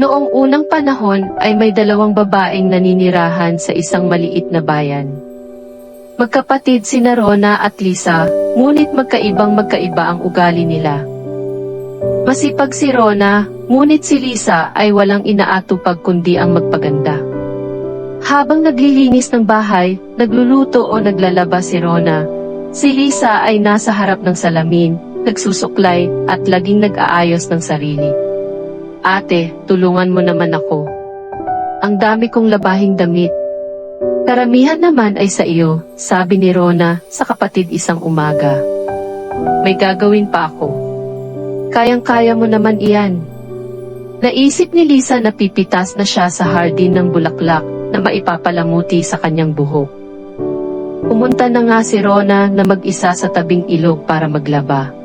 Noong unang panahon ay may dalawang babaeng naninirahan sa isang maliit na bayan. Magkapatid sina Rona at Lisa, ngunit magkaibang magkaiba ang ugali nila. Masipag si Rona, ngunit si Lisa ay walang inaatupag kundi ang magpaganda. Habang naglilinis ng bahay, nagluluto o naglalaba si Rona, si Lisa ay nasa harap ng salamin, nagsusuklay at laging nag-aayos ng sarili. Ate, tulungan mo naman ako. Ang dami kong labahing damit. Karamihan naman ay sa iyo, sabi ni Rona sa kapatid isang umaga. May gagawin pa ako. Kayang-kaya mo naman iyan. Naisip ni Lisa na pipitas na siya sa hardin ng bulaklak na maipapalamuti sa kanyang buhok. Pumunta na nga si Rona na mag-isa sa tabing ilog para maglaba.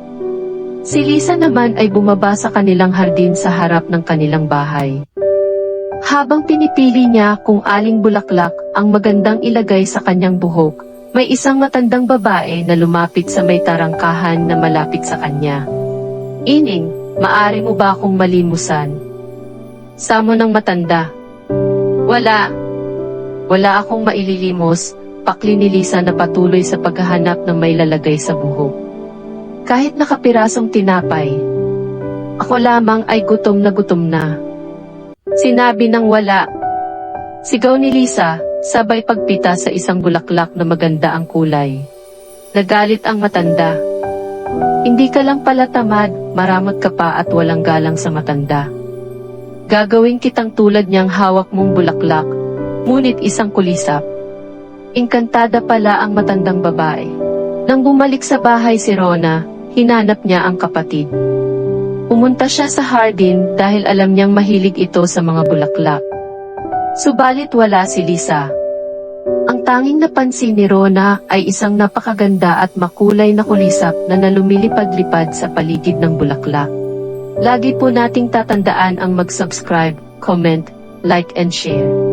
Si Lisa naman ay bumaba sa kanilang hardin sa harap ng kanilang bahay. Habang pinipili niya kung aling bulaklak ang magandang ilagay sa kanyang buhok, may isang matandang babae na lumapit sa may tarangkahan na malapit sa kanya. Ining, maari mo ba akong malimusan? Samo ng matanda. Wala. Wala akong maililimos, pakli ni Lisa na patuloy sa paghahanap ng may lalagay sa buhok. Kahit nakapirasong tinapay. Ako lamang ay gutom na gutom na. Sinabi ng wala. Sigaw ni Lisa, sabay pagpita sa isang bulaklak na maganda ang kulay. Nagalit ang matanda. Hindi ka lang pala tamad, maramot ka pa at walang galang sa matanda. Gagawin kitang tulad niyang hawak mong bulaklak, ngunit isang kulisap. Engkantada pala ang matandang babae. Nang bumalik sa bahay si Rona, hinanap niya ang kapatid. Pumunta siya sa hardin dahil alam niyang mahilig ito sa mga bulaklak. Subalit wala si Lisa. Ang tanging napansin ni Rona ay isang napakaganda at makulay na kulisap na nalumilipad-lipad sa paligid ng bulaklak. Lagi po nating tatandaan ang mag-subscribe, comment, like and share.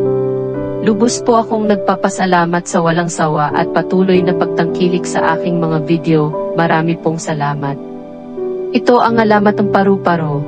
Lubos po akong nagpapasalamat sa walang sawa at patuloy na pagtangkilik sa aking mga video. Marami pong salamat. Ito ang alamat ng paru-paro,